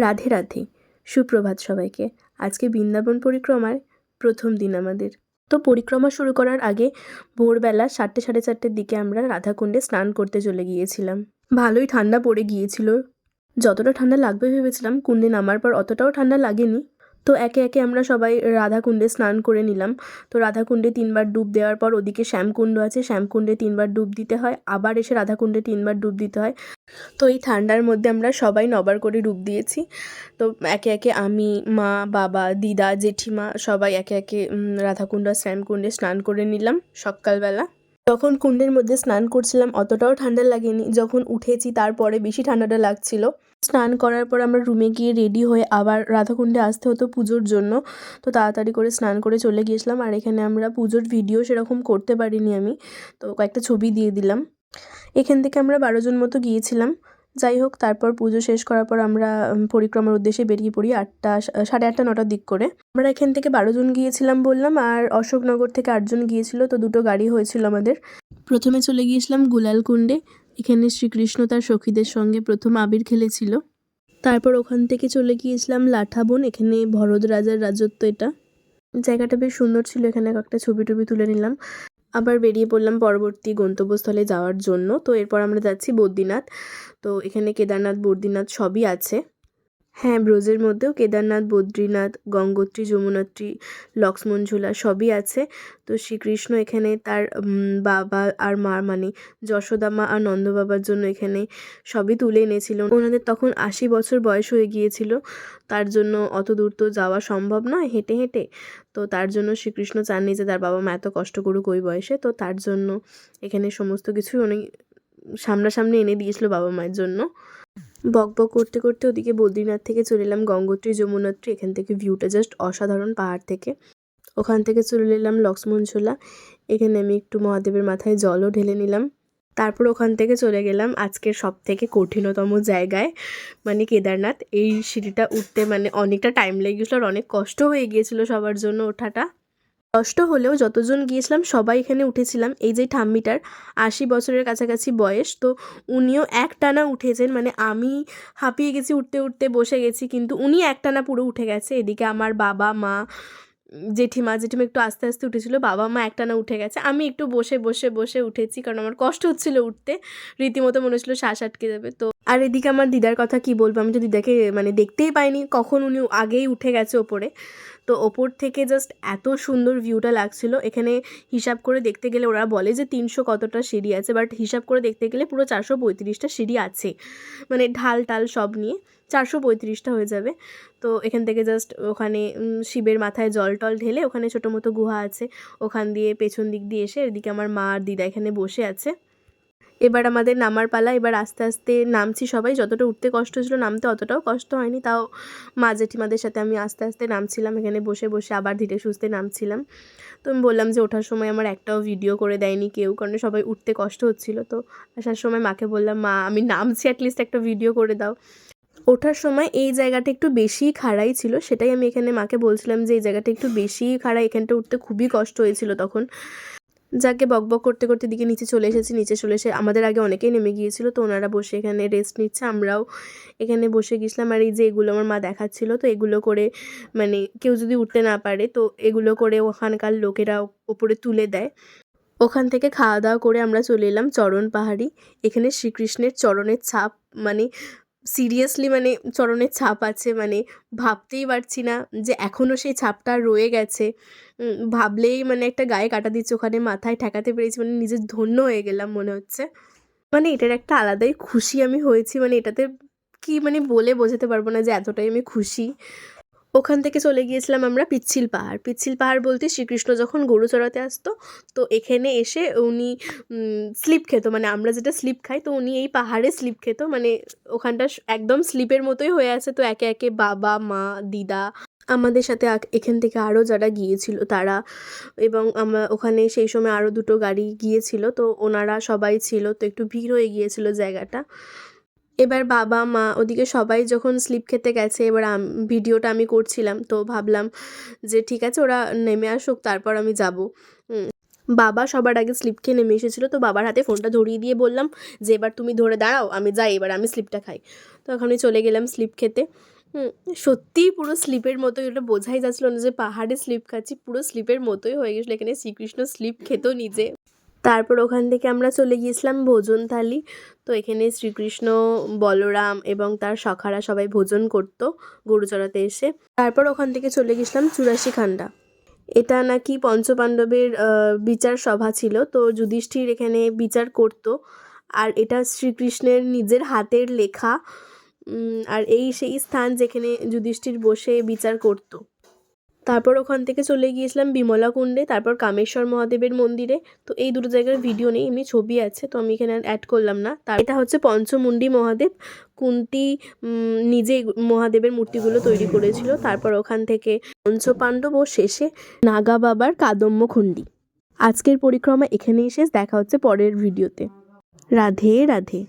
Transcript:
রাধে রাধে। সুপ্রভাত সবাইকে। আজকে বৃন্দাবন পরিক্রমার প্রথম দিন আমাদের। তো পরিক্রমা শুরু করার আগে ভোরবেলা সাতটে সাড়ে চারটের দিকে আমরা রাধাকুণ্ডে স্নান করতে চলে গিয়েছিলাম। ভালোই ঠান্ডা পড়ে গিয়েছিল। যতটা ঠান্ডা লাগবে ভেবেছিলাম, কুণ্ডে নামার পর অতটাও ঠান্ডা লাগেনি। তো একে একে আমরা সবাই রাধাকুণ্ডে স্নান করে নিলাম। তো রাধাকুণ্ডে তিনবার ডুব দেওয়ার পর ওদিকে শ্যামকুণ্ড আছে। শ্যামকুণ্ডে তিনবার ডুব দিতে হয়। আবার এসে রাধাকুণ্ডে তিনবার ডুব দিতে হয়। তো এই ঠান্ডার মধ্যে আমরা সবাই নবার করে ডুব দিয়েছি। তো একে একে আমি, মা, বাবা, দিদা, জেঠিমা সবাই একে একে রাধাকুণ্ড আর শ্যামকুণ্ডে স্নান করে নিলাম সকালবেলা। যখন কুণ্ডের মধ্যে স্নান করছিলাম, অতটাও ঠান্ডা লাগেনি। যখন উঠেছি, তারপরে বেশি ঠান্ডাটা লাগছিল। স্নান করার পর আমরা রুমে গিয়ে রেডি হয়ে আবার রাধাকুণ্ডে আসতে হতো পুজোর জন্য। তো তাড়াতাড়ি করে স্নান করে চলে গিয়েছিলাম। আর এখানে আমরা পুজোর ভিডিও সেরকম করতে পারিনি আমি। তো কয়েকটা ছবি দিয়ে দিলাম। এখান থেকে আমরা বারো জন মতো গিয়েছিলাম। যাই হোক, তারপর পুজো শেষ করার পর আমরা পরিক্রমার উদ্দেশ্যে বেরিয়ে পড়ি আটটা, সাড়ে আটটা, নটার দিক করে। আমরা এখান থেকে বারো জন গিয়েছিলাম বললাম। আর অশোকনগর থেকে আটজন গিয়েছিল। তো দুটো গাড়ি হয়েছিল আমাদের। প্রথমে চলে গিয়েছিলাম গুলালকুণ্ডে। এখানে শ্রীকৃষ্ণ তার সখীদের সঙ্গে প্রথম আবির খেলেছিল। তারপর ওখান থেকে চলে গিয়েছিলাম লাঠাবন, এখানে ভরত রাজার রাজত্ব এটা। জায়গাটা বেশ সুন্দর ছিল, এখানে একটা ছবি টবি তুলে নিলাম। আবার বেরিয়ে পড়লাম পরবর্তী গন্তব্যস্থলে যাওয়ার জন্য। তো এরপর আমরা যাচ্ছি বদ্রীনাথ। তো এখানে কেদারনাথ, বদ্রীনাথ সবই আছে। হ্যাঁ ব্রজের মধ্যেও কেদারনাথ, বদ্রীনাথ, গঙ্গোত্রী, যমুনোত্রী লক্ষ্মণঝোলা সবই আছে। তো শ্রীকৃষ্ণ এখানে তার বাবা আর মা মানে যশোদা মা আর নন্দ বাবার জন্য এখানে সবই তুলে এনেছিল। ওনাদের তখন আশি বছর বয়স হয়ে গিয়েছিল। তার জন্য অত দূর তো যাওয়া সম্ভব নয় হেঁটে হেঁটে। তো তার জন্য শ্রীকৃষ্ণ চাননি যে তার বাবা মা এত কষ্ট করুক ওই বয়সে। তো তার জন্য এখানে সমস্ত কিছুই উনি সামনাসামনি এনে দিয়েছিল বাবা মায়ের জন্য। বক বক করতে করতে ওদিকে বদ্রীনাথ থেকে চলে এলাম গঙ্গোত্রী যমুনোত্রী। এখান থেকে ভিউটা জাস্ট অসাধারণ পাহাড় থেকে। ওখান থেকে চলে এলাম লক্ষ্মণঝোলা। এখানে আমি একটু মহাদেবের মাথায় জলও ঢেলে নিলাম। তারপর ওখান থেকে চলে গেলাম আজকের সব থেকে কঠিনতম জায়গায় মানে কেদারনাথ। এই সিঁড়িটা উঠতে মানে অনেকটা টাইম লেগে গেছিল আর অনেক কষ্ট হয়ে গিয়েছিল সবার জন্য ওঠাটা। কষ্ট হলেও যতজন গিয়েছিলাম, সবাই এখানে উঠেছিলাম। এই যে ঠাম্মিটার, আশি বছরের কাছাকাছি বয়স, তো উনিও এক টানা উঠেছেন। মানে আমি হাঁপিয়ে গেছি উঠতে উঠতে, বসে গেছি, কিন্তু উনি এক টানা পুরো উঠে গেছে। এদিকে আমার বাবা, মা, জেঠিমা জেঠিমা একটু আস্তে আস্তে উঠেছিল, বাবা, মা একটানা উঠে গেছে। আমি একটু বসে বসে বসে উঠেছি, কারণ আমার কষ্ট হচ্ছিল উঠতে। রীতিমতো মনে হচ্ছিল শ্বাস আটকে যাবে, তো আর এদিকে আমার দিদার কথা কি বলব? আমি তো দিদাকে মানে দেখতেই পাইনি। কখন উনি আগেই উঠে গেছে ওপরে। তো ওপর থেকে জাস্ট এত সুন্দর ভিউটা লাগছিল। এখানে হিসাব করে দেখতে গেলে ওরা বলে যে তিনশো কতটা সিঁড়ি আছে বাট হিসাব করে দেখতে গেলে পুরো চারশো পঁয়ত্রিশটা সিঁড়ি আছে। মানে ঢাল টাল সব নিয়ে চারশো পঁয়ত্রিশটা হয়ে যাবে। তো এখান থেকে জাস্ট ওখানে শিবের মাথায় জল টল ঢেলে ওখানে ছোটো মতো গুহা আছে। ওখান দিয়ে পেছন দিক দিয়ে এসে এদিকে আমার মা আর দিদা এখানে বসে আছে। এবার আমাদের নামার পালা, এবার আস্তে আস্তে নামছি সবাই। যতটা উঠতে কষ্ট হয়েছিল নামতে অতটাও কষ্ট হয়নি, তাও মা জেঠিমাদের সাথে আমি আস্তে আস্তে নামছিলাম। এখানে বসে বসে আবার ধীরে সুস্থে নামছিলাম। তো আমি বললাম যে ওঠার সময় আমার একটাও ভিডিও করে দেয়নি কেউ, কারণ সবাই উঠতে কষ্ট হচ্ছিল। তো আসার সময় মাকে বললাম, মা, আমি নামছি অ্যাটলিস্ট একটা ভিডিও করে দাও। ওঠার সময় এই জায়গাটা একটু বেশিই খাড়াই ছিল, সেটাই আমি এখানে মাকে বলছিলাম যে এই জায়গাটা একটু বেশিই খাড়া এখানটা উঠতে খুবই কষ্ট হয়েছিল তখন। যাকে বকবক করতে করতে দিকে নিচে চলে এসেছি, নিচে চলে এসে আমাদের আগে অনেকেই নেমে গিয়েছিল, তো ওনারা বসে এখানে রেস্ট নিচ্ছে, আমরাও এখানে বসে গেছিলাম আর এই যে এগুলো আমার মা দেখাচ্ছিল, তো এগুলো করে মানে কেউ যদি উঠতে না পারে, তো এগুলো করে ওখানকার লোকেরা ওপরে তুলে দেয়। ওখান থেকে খাওয়া দাওয়া করে আমরা চলে এলাম চরণ পাহাড়ি। এখানে শ্রীকৃষ্ণের চরণের ছাপ মানে সিরিয়াসলি মানে চরণের ছাপ আছে মানে ভাবতেই পারছি না যে এখনও সেই ছাপটা রয়ে গেছে। ভাবলেই মানে একটা গায়ে কাটা দিচ্ছে, ওখানে মাথায় ঠেকাতে পেরেছি মানে নিজের ধন্য হয়ে গেলাম মনে হচ্ছে। মানে এটার একটা আলাদাই খুশি আমি হয়েছি মানে এটাতে কি মানে বলে বোঝাতে পারব না যে এতটাই আমি খুশি। ওখান থেকে চলে গিয়েছিলাম আমরা পিচ্ছিল পাহাড়। পিচ্ছিল পাহাড় বলতে শ্রীকৃষ্ণ যখন গরু চড়াতে আসতো, তো এখানে এসে উনি স্লিপ খেত। মানে আমরা যেটা স্লিপ খাই, তো উনি এই পাহাড়ে স্লিপ খেত। মানে ওখানটা একদম স্লিপের মতোই হয়ে আছে। তো একে একে বাবা, মা, দিদা আমাদের সাথে এখান থেকে আরও যারা গিয়েছিল তারা এবং আমরা ওখানে সেই সময় আরও দুটো গাড়ি গিয়েছিল। তো ওনারা সবাই ছিল। তো একটু ভিড় হয়ে গিয়েছিল জায়গাটা। এবার বাবা, মা ওদিকে সবাই যখন স্লিপ খেতে গেছে, এবার ভিডিওটা আমি করছিলাম। তো ভাবলাম যে ঠিক আছে, ওরা নেমে আসুক, তারপর আমি যাব। বাবা সবার আগে স্লিপ খেয়ে নেমে এসেছিল। তো বাবার হাতে ফোনটা ধরিয়ে দিয়ে বললাম যে, এবার তুমি ধরে দাঁড়াও, আমি যাই, এবার আমি স্লিপটা খাই। তো এখন চলে গেলাম স্লিপ খেতে। সত্যিই পুরো স্লিপের মতো এটা বোঝাই যাচ্ছিল না যে পাহাড়ে স্লিপ খাচ্ছি, পুরো স্লিপের মতোই হয়ে গেছিল। এখানে শ্রীকৃষ্ণ স্লিপ খেত নিজে। তারপর ওখান থেকে আমরা চলে গিয়েছিলাম ভোজন থালি। তো এখানে শ্রীকৃষ্ণ, বলরাম এবং তার সখারা সবাই ভোজন করতো গরু চড়াতে এসে। তারপর ওখান থেকে চলে গেছিলাম চুরাশি খান্ডা এটা নাকি পঞ্চপাণ্ডবের বিচার সভা ছিল। তো যুধিষ্ঠির এখানে বিচার করতো। আর এটা শ্রীকৃষ্ণের নিজের হাতের লেখা। আর এই সেই স্থান যেখানে যুধিষ্ঠির বসে বিচার করত। তারপর ওখান থেকে চলে গিয়েছিলাম বিমলা কুণ্ডে, তারপর কামেশ্বর মহাদেবের মন্দিরে। তো এই দুটো জায়গার ভিডিও নেই, এমনি ছবি আছে, তো আমি এখানে অ্যাড করলাম না। তার এটা হচ্ছে পঞ্চমুণ্ডি মহাদেব। কুন্তি নিজে মহাদেবের মূর্তিগুলো তৈরি করেছিল। তারপর ওখান থেকে পঞ্চপাণ্ডব ও শেষে নাগা বাবার কাদম্য খুন্ডি আজকের পরিক্রমা এখানেই শেষ, দেখা হচ্ছে পরের ভিডিওতে রাধে রাধে।